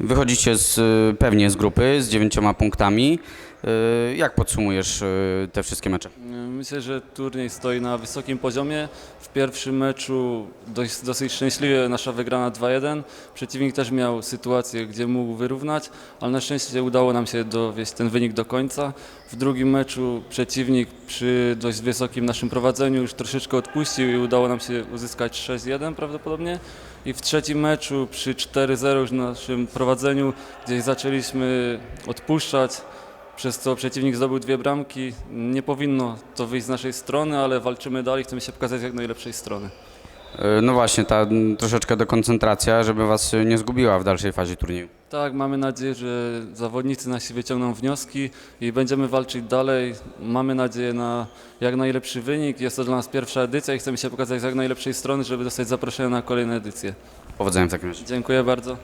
Wychodzicie z, y, pewnie z grupy z dziewięcioma punktami. Y, Jak podsumujesz y, te wszystkie mecze? Myślę, że turniej stoi na wysokim poziomie. W pierwszym meczu dość, dosyć szczęśliwie nasza wygrana 2-1. Przeciwnik też miał sytuację, gdzie mógł wyrównać, ale na szczęście udało nam się dowieść ten wynik do końca. W drugim meczu przeciwnik przy dość wysokim naszym prowadzeniu już troszeczkę odpuścił i udało nam się uzyskać 6-1 prawdopodobnie. I w trzecim meczu przy 4-0 już naszym prowadzeniu gdzieś zaczęliśmy odpuszczać przez co przeciwnik zdobył dwie bramki. Nie powinno to wyjść z naszej strony, ale walczymy dalej, chcemy się pokazać z jak najlepszej strony. Y, No właśnie, ta troszeczkę dekoncentracja, żeby was nie zgubiła w dalszej fazie turnieju. Tak, mamy nadzieję, że zawodnicy nasi wyciągną wnioski i będziemy walczyć dalej. Mamy nadzieję na jak najlepszy wynik. Jest to dla nas pierwsza edycja i chcemy się pokazać z jak najlepszej strony, żeby dostać zaproszenie na kolejne edycje. Powodzenia w takim razie. Dziękuję bardzo.